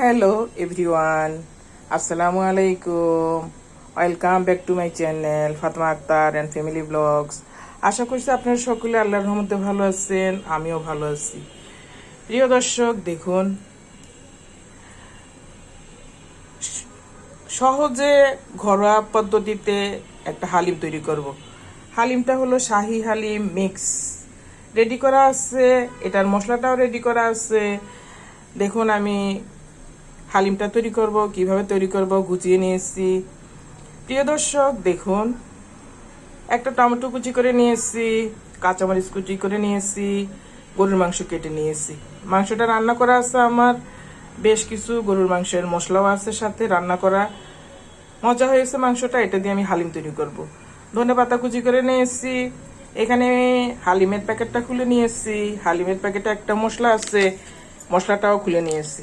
Hello everyone আসসালামু আলাইকুম welcome back to my channel Fatema Akter and family blogs আশা করছি আপনারা সকলে আল্লাহর রহমতে ভালো আছেন, আমিও ভালো আছি। প্রিয় দর্শক, দেখুন, সহজে ঘরোয়া পদ্ধতিতে একটা হালিম তৈরি করব। হালিমটা হলো শাহি হালিম মিক্স। রেডি করা আছে, এটার মশলাটাও রেডি করা আছে। দেখুন, আমি হালিমটা তৈরি করব, কীভাবে তৈরি করব, গুছিয়ে নিয়েছি প্রিয় দর্শক, দেখুন, একটা টমেটো কুচি করে নিয়েছি কাঁচামরিচ কুচি করে নিয়েছি গরুর মাংস কেটে নিয়েছি মাংসটা রান্না করা আছে আমার, বেশ কিছু গরুর মাংসের মশলাও আছে সাথে রান্না করা। মজা হয়েছে মাংসটা, এটা দিয়ে আমি হালিম তৈরি করব। ধনে পাতা কুচি করে নিয়েছি এখানে হালিমের প্যাকেটটা খুলে নিয়েছি হালিমের প্যাকেটে একটা মশলা আছে, মশলাটাও খুলে নিয়েছি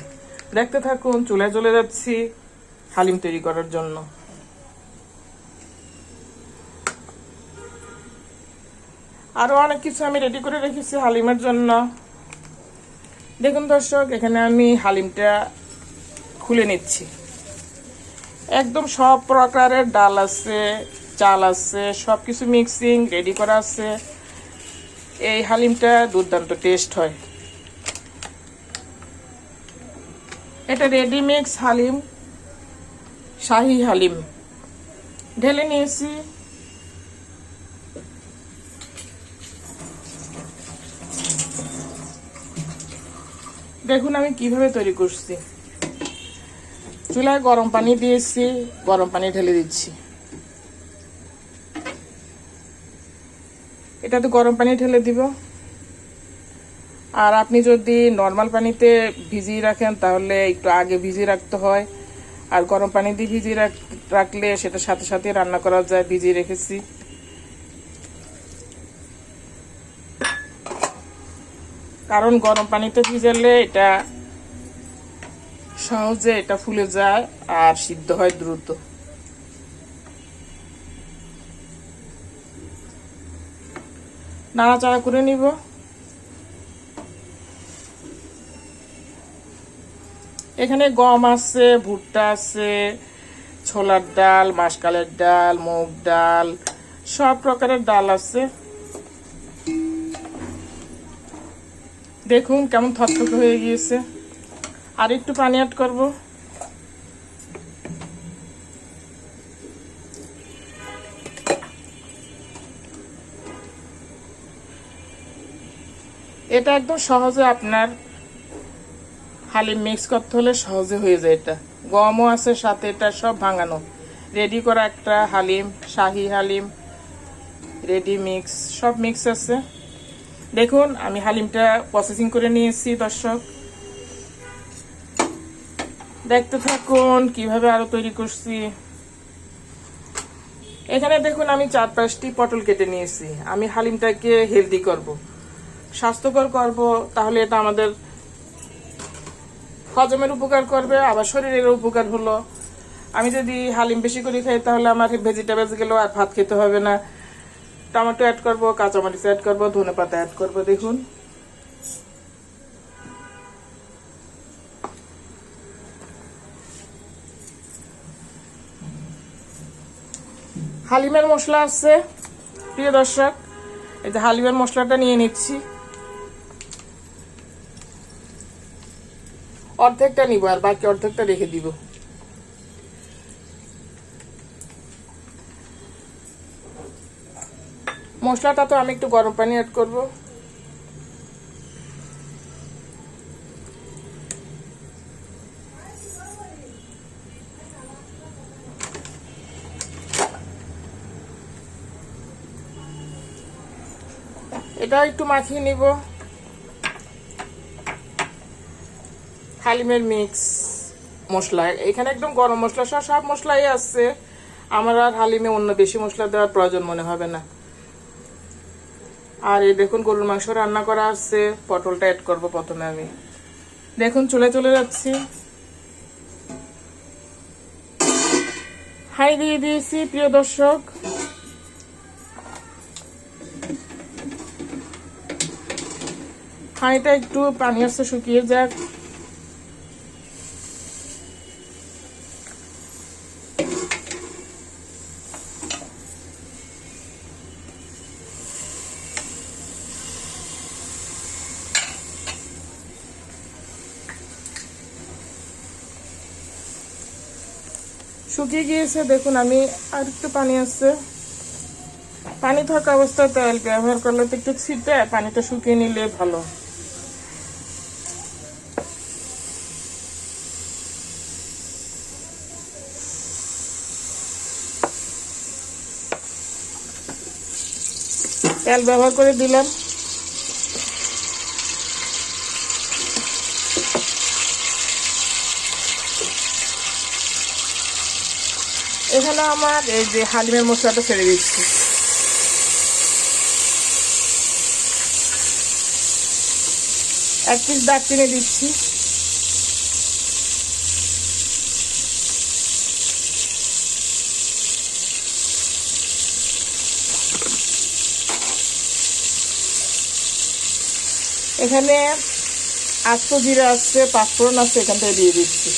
দেখতে থাকুন চুলায় চলে যাচ্ছি, হালিম তৈরি করার জন্য। আরও অনেক কিছু আমি রেডি করে রেখেছি হালিমের জন্য। দেখুন দর্শক, এখানে আমি হালিমটা খুলে নিচ্ছি। একদম সব প্রকারের ডাল আছে, চাল আছে সব কিছু মিক্সিং রেডি করা আছে। এই হালিমটা দুর্দান্ত টেস্ট হয়। এটা রেডি মিক্স হালিম, শাহি হালিম। ঢেলে নিয়েছি। দেখুন আমি কীভাবে তৈরি করছি। চুলায় গরম পানি দিয়েছি, গরম পানি ঢেলে দিচ্ছি। এটা তো গরম পানি ঢেলে দিব। আর আপনি যদি নর্মাল পানিতে ভিজিয়ে রাখেন, তাহলে একটু আগে ভিজিয়ে রাখতে হয়। আর গরম পানি দিয়ে ভিজিয়ে রাখ- রাখলে সেটা সাথে সাথে রান্না করা যায়, ভিজিয়ে রেখেছি। কারণ গরম পানিতে ভিজালে এটা সহজে এটা ফুলে যায় আর সিদ্ধ হয় দ্রুত। নাড়াচাড়া করে নিব। এখানে গম আছে, ভুট্টা আছে, ছোলার ডাল, মাসকালের ডাল, মুগ ডাল, সব প্রকারের ডাল আছে। দেখুন কেমন থকথকে হয়ে গিয়েছে। আর একটু পানি অ্যাড করব। এটা একদম সহজে আপনার হালিম মিক্স করতে হলে সহজে হয়ে যায় এটা। গমও আছে সাথে, এটা সব ভাঙানো। রেডি করা একটা হালিম, শাহি হালিম রেডি মিক্স সব মিক্স আছে। দেখুন, আমি হালিমটা প্রসেসিং করে নিয়েছি, দর্শক। দেখতে থাকুন, কীভাবে আরও তৈরি করছি। এখানে দেখুন, আমি চার পাঁচটি পটল কেটে নিয়েছি। আমি হালিমটাকে হেলদি করব। স্বাস্থ্যকর করব, তাহলে এটা আমাদের হজমের উপকার করবে, আবার শরীরের উপকার হলো। আমি যদি হালিম বেশি করে খাই, তাহলে আমার ভেজিটেবলস গেলেও আর ভাত খেতে হবে না। টমেটো অ্যাড করব, কাঁচামরিচ অ্যাড করব, ধনে পাতা অ্যাড করব, দেখুন। হালিমের মশলা আছে। প্রিয় দর্শক, এই যে হালিমের মশলাটা নিয়ে নিচ্ছি। অর্ধেকটা নিব আর বাকি অর্ধেকটা রেখে দিব। মশলাটা তো আমি একটু গরম পানি অ্যাড করব। এটা একটু মাখিয়ে নিব। হালিমের মিক্স মশলা। এখানে একদম গরম মশলা সহ সব মশলাই আছে। আমার আর হালিমে অন্য বেশি মশলা দেওয়ার প্রয়োজন মনে হবে না। আর এই দেখুন, গরুর মাংস রান্না করা আছে। পটলটা অ্যাড করব প্রথমে আমি। দেখুন, চলে চলে যাচ্ছি। হাই দিয়ে দিয়েছি, প্রিয় দর্শক। হাঁড়িটা একটু পানি আসতে শুকিয়ে যাক। শুকিয়ে গিয়েছে, দেখুন, আমি আর একটু পানি আছে। পানি থাকা অবস্থায় তেল ব্যবহার করলে তো একটু ছিটে, পানিটা শুকিয়ে নিলে ভালো। তেল ব্যবহার করে দিলাম। এখানে আমার, এই যে হালিমের মশলাটা ছেড়ে দিচ্ছি। এক পিস দারচিনি দিচ্ছি। এখানে আস্ত জিরা আছে, পাঁচফোড়ন আছে, এখান থেকে দিয়ে দিচ্ছি।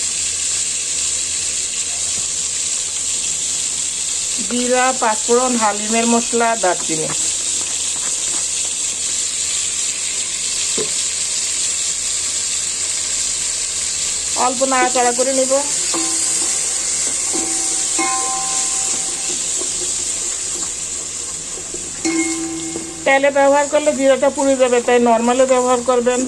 জিরা, পাঁচফোড়ন, হালিমের মশলা, দারচিনি। অল্প নাড়াচাড়া করে নিব। তেলে ব্যবহার করলে জিরাটা পুড়ে যাবে, তাই নর্মালে ব্যবহার করবেন।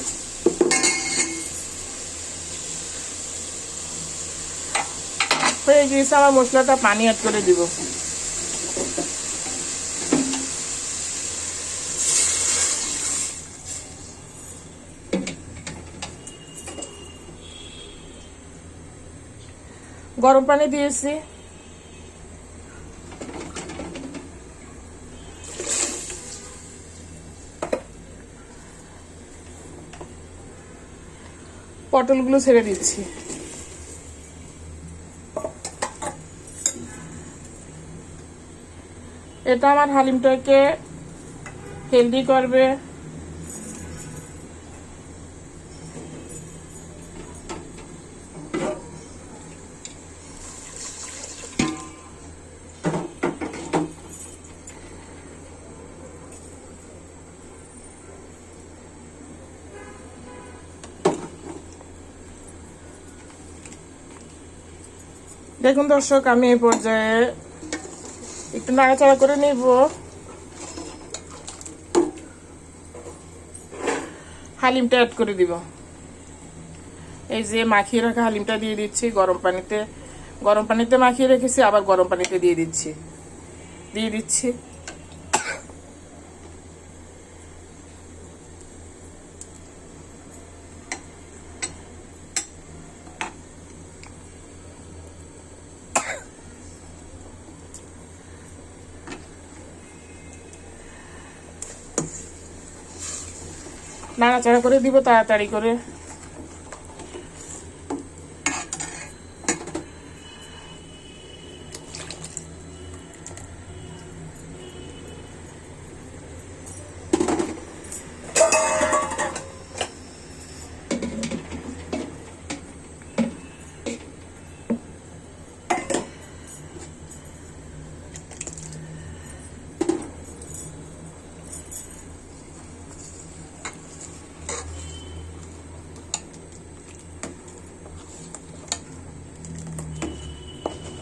হয়ে গিয়েছে, আমার মশলাটা পানি অ্যাড করে দিব। গরম পানি দিয়েছি পটলগুলো ছেড়ে দিচ্ছি। এটা আমার হালিমটাকে হেলদি করবে। দেখুন দর্শক, আমি এই পর্যায়ে একটু নাড়াচাড়া করে নিব। হালিমটা অ্যাড করে দিব। এই যে মাখিয়ে রাখা হালিমটা দিয়ে দিচ্ছি, গরম পানিতে। গরম পানিতে মাখিয়ে রেখেছি, আবার গরম পানিতে দিয়ে দিচ্ছি। দিয়ে দিচ্ছি। নাড়াচাড়া করে দিব তাড়াতাড়ি করে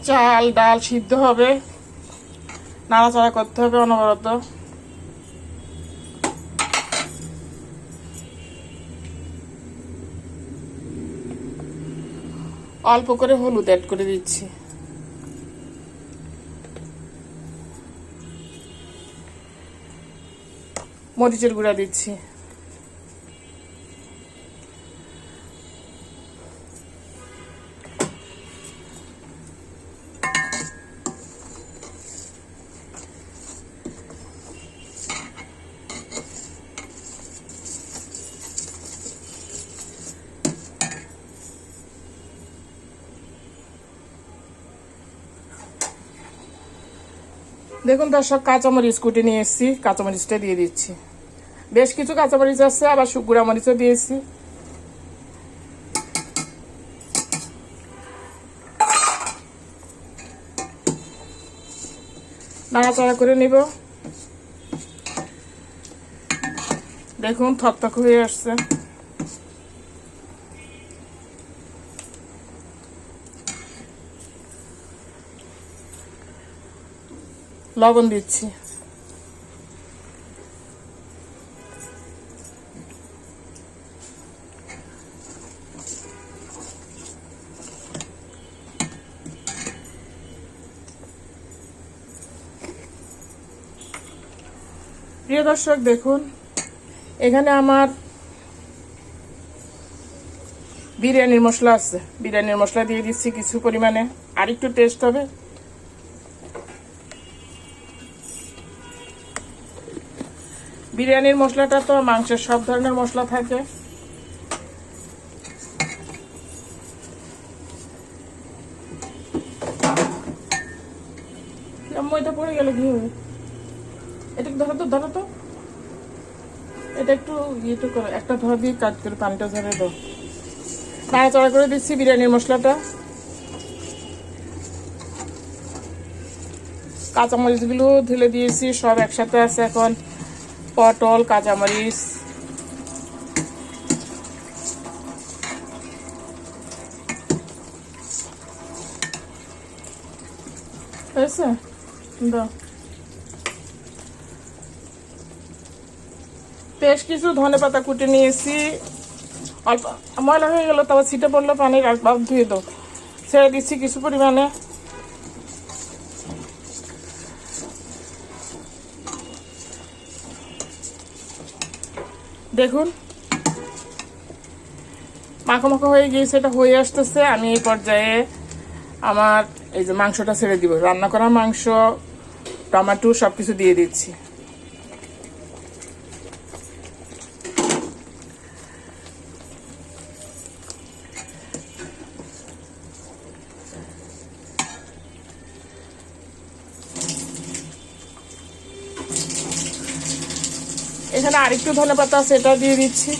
চাল, ডাল সিদ্ধ হবে। নাড়াচাড়া করতে হবে অনবরত। অল্প করে হলুদ অ্যাড করে দিচ্ছি। মরিচের গুঁড়া দিচ্ছি। দেখুন দর্শক, কাঁচামরিচ কুটে নিয়ে এসেছি, কাঁচামরিচটা দিয়ে দিচ্ছি। বেশ কিছু কাঁচামরিচ আছে, আবার শুকুরা মরিচও দিয়েছি নাড়াচাড়া করে নিব। দেখুন থকথক হয়ে আসছে। লবণ দিচ্ছি। প্রিয় দর্শক, দেখুন, এখানে আমার বিরিয়ানির মশলা আছে। বিরিয়ানির মশলা দিয়ে দিচ্ছি কিছু পরিমাণে। আর একটু টেস্ট হবে। বিরিয়ানির মশলাটা তো মাংসের সব ধরনের মশলা থাকে। মইটা পড়ে গেলে হবে? এটা ধরো তো ধরো তো। এটা একটু ইয়েটা করো, একটা ধরা দিয়ে কাট করে পানিটা ঝরে দাও। নাড়াচাড়া করে দিচ্ছি বিরিয়ানির মশলাটা। কাঁচামরিচগুলো ঢেলে দিয়েছি, সব একসাথে আছে এখন। পটল, কাঁচামরিচ। হয়েছে? বেশ কিছু ধনে পাতা কুটে নিয়েছি। অল্প ময়লা হয়ে গেল, তারপর ছিটে পড়ল পানির অল্প ধুয়ে দাও। ছেড়ে দিচ্ছি কিছু পরিমাণে। দেখুন। মাখো মাখো হয়ে গিয়েছে, এটা হয়ে আসতেছে। আমি এই পর্যায়ে আমার এই যে মাংসটা ছেড়ে দিব। রান্না করা মাংস, টমেটো সব কিছু দিয়ে দিচ্ছি। আরেকটু ধনে পাতা আছে দিয়ে দিচ্ছি।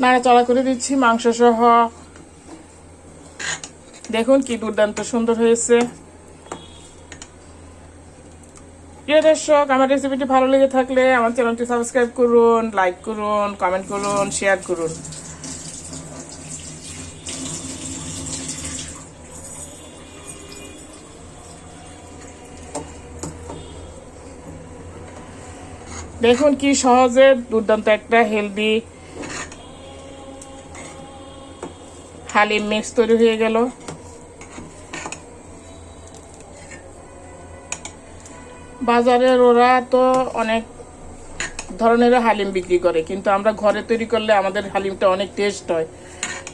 নাড়াচাড়া করে দিচ্ছি মাংস সহ দেখুন কি দুর্দান্ত সুন্দর হয়েছে। প্রিয় দর্শক আমার রেসিপিটি ভালো লেগে থাকলে আমার চ্যানেলটি সাবস্ক্রাইব করুন লাইক করুন কমেন্ট করুন শেয়ার করুন। দেখুন কি সহজে দুর্দান্ত একটা হেলদি হালিম মিক্স তৈরি হয়ে গেল। বাজারের ওরা তো অনেক ধরনের হালিম বিক্রি করে, কিন্তু আমরা ঘরে তৈরি করলে আমাদের হালিমটা অনেক টেস্ট হয়।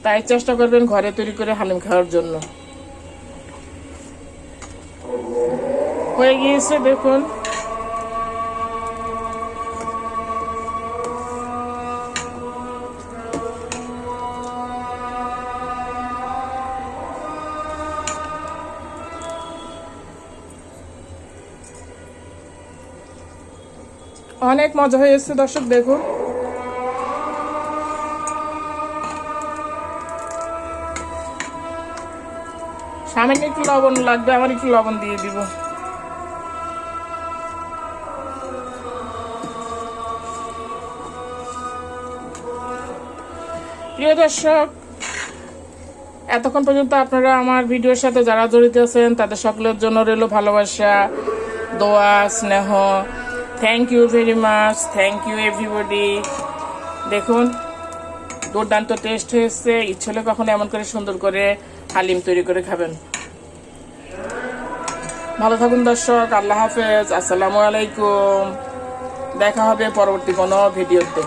তাই চেষ্টা করবেন ঘরে তৈরি করে হালিম খাওয়ার জন্য। হয়ে গিয়েছে দেখুন। অনেক মজা হয়েছে দর্শক, দেখুন। সামান্য একটু লবণ লাগবে, আমার একটু লবণ দিয়ে দিব। প্রিয় দর্শক, এতক্ষণ পর্যন্ত আপনারা আমার ভিডিওর সাথে যারা জড়িত আছেন, তাদের সকলের জন্য রইল ভালোবাসা, দোয়া, স্নেহ thank you very much thank you everybody দেখুন, দুর্দান্ত টেস্ট হয়েছে। ইচ্ছে হলে কখনো এমন করে সুন্দর করে হালিম তৈরি করে খাবেন। ভালো থাকুন দর্শক, আল্লাহ হাফেজ, আসসালামু আলাইকুম। দেখা হবে পরবর্তী কোনো ভিডিওতে।